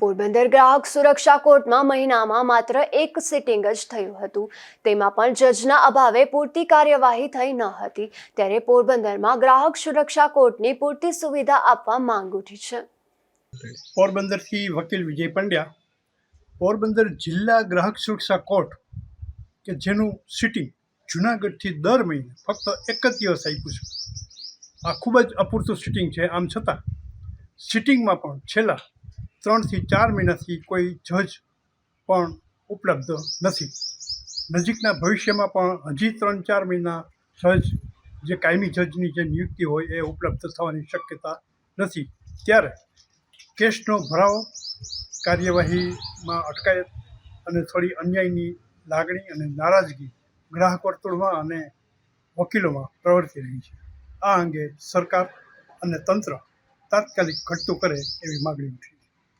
પોરબંદર ગ્રાહક સુરક્ષા કોર્ટમાં મહિનામાં માત્ર એક સિટિંગ જ થયું હતું. તેમાં પણ જજના અભાવે પૂરતી કાર્યવાહી થઈ ન હતી. ત્યારે પોરબંદરમાં ગ્રાહક સુરક્ષા કોર્ટની પૂરતી સુવિધા આપવા માંગ ઉઠી છે. પોરબંદરથી વકીલ વિજય પંડ્યા, પોરબંદર જિલ્લા ગ્રાહક સુરક્ષા કોર્ટ, કે જેનું સિટિંગ જુનાગઢથી દર મહિને ફક્ત એક જ દિવસ આપ્યું છે. આ ખૂબ જ અપૂરતું સિટિંગ છે. આમ છતાં સિટિંગમાં પણ છેલ્લા ત્રણથી ચાર મહિનાથી કોઈ જજ પણ ઉપલબ્ધ નથી. નજીકના ભવિષ્યમાં પણ હજી ત્રણ ચાર મહિના જજ, જે કાયમી જજની જે નિયુક્તિ હોય એ ઉપલબ્ધ થવાની શક્યતા નથી. ત્યારે કેસનો ભરાવો, કાર્યવાહીમાં અટકાયત અને થોડી અન્યાયની લાગણી અને નારાજગી ગ્રાહક વર્તુળમાં અને વકીલોમાં પ્રવર્તી રહી છે. આ અંગે સરકાર અને તંત્ર તાત્કાલિક ઘટતું કરે એવી માગણી ઉઠી.